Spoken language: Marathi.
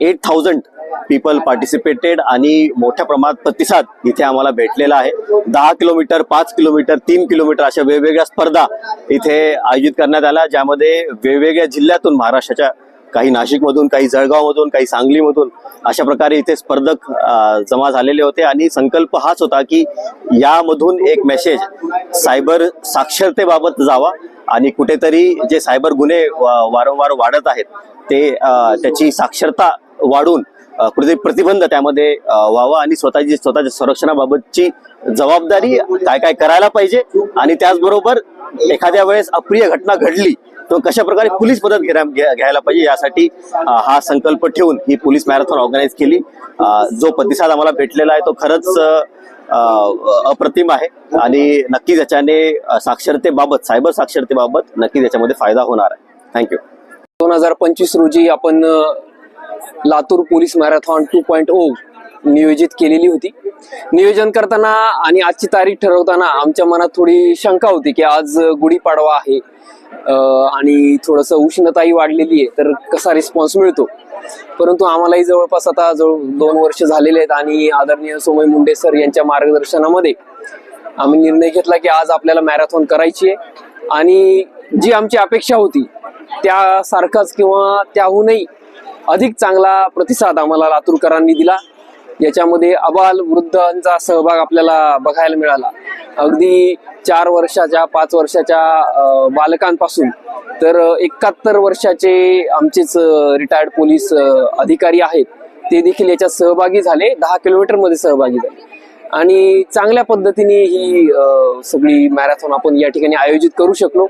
एट थाउजंड पीपल पार्टिसिपेटेड आणि मोठ्या प्रमाणात प्रतिसाद इथे आम्हाला भेटलेला आहे. दहा किलोमीटर पाच किलोमीटर तीन किलोमीटर अशा वेगवेगळ्या स्पर्धा इथे आयोजित करण्यात आल्या ज्यामध्ये वेगवेगळ्या जिल्ह्यातून महाराष्ट्राच्या काही नाशिकमधून काही जळगावमधून काही सांगलीमधून अशा प्रकारे इथे स्पर्धक जमा झालेले होते. आणि संकल्प हाच होता की यामधून एक मेसेज सायबर साक्षरतेबाबत जावा आणि कुठेतरी जे सायबर गुन्हे वारंवार वाढत आहेत ते त्याची साक्षरता वाढून कुठेतरी प्रतिबंध त्यामध्ये व्हावा आणि स्वतःची स्वतःच्या संरक्षणाबाबतची जबाबदारी काय काय करायला पाहिजे आणि त्याचबरोबर एखाद्या वेळेस अप्रिय घटना घडली तर कशा प्रकारे पोलीस मदत घ्यायला पाहिजे यासाठी हा संकल्प ठेवून ही पोलीस मॅरेथॉन ऑर्गनाईज केली. जो प्रतिसाद आम्हाला भेटलेला आहे तो खरंच अप्रतिम आहे आणि नक्कीच याच्याने साक्षरतेबाबत सायबर साक्षरतेबाबत नक्कीच याच्यामध्ये फायदा होणार आहे. थँक्यू दोन हजार पंचवीस रोजी आपण Latur police marathon two point O नियोजित केलेली होती. नियोजन करताना आणि आजची तारीख ठरवताना आमच्या मनात थोडी शंका होती की आज गुढीपाडवा आहे आणि थोडंसं उष्णताही वाढलेली आहे तर कसा रिस्पॉन्स मिळतो? परंतु आम्हालाही जवळपास आता जवळ दोन वर्ष झालेले आहेत आणि आदरणीय सोमय मुंडे सर यांच्या मार्गदर्शनामध्ये आम्ही निर्णय घेतला की आज आपल्याला मॅरेथॉन करायची आहे. आणि जी आमची अपेक्षा होती त्यासारखाच किंवा त्याहूनही अधिक चांगला प्रतिसाद आम्हाला लातूरकरांनी दिला. याच्यामध्ये अबाल वृद्धांचा सहभाग आपल्याला बघायला मिळाला. अगदी चार वर्षाच्या पाच वर्षाच्या बालकांपासून. तर एकाहत्तर वर्षाचे आमचेच रिटायर्ड पोलीस अधिकारी आहेत. ते देखील याच्यात सहभागी झाले. दहा किलोमीटरमध्ये सहभागी झाले. आणि चांगल्या पद्धतीने ही सगळी मॅरेथॉन आपण या ठिकाणी आयोजित करू शकलो.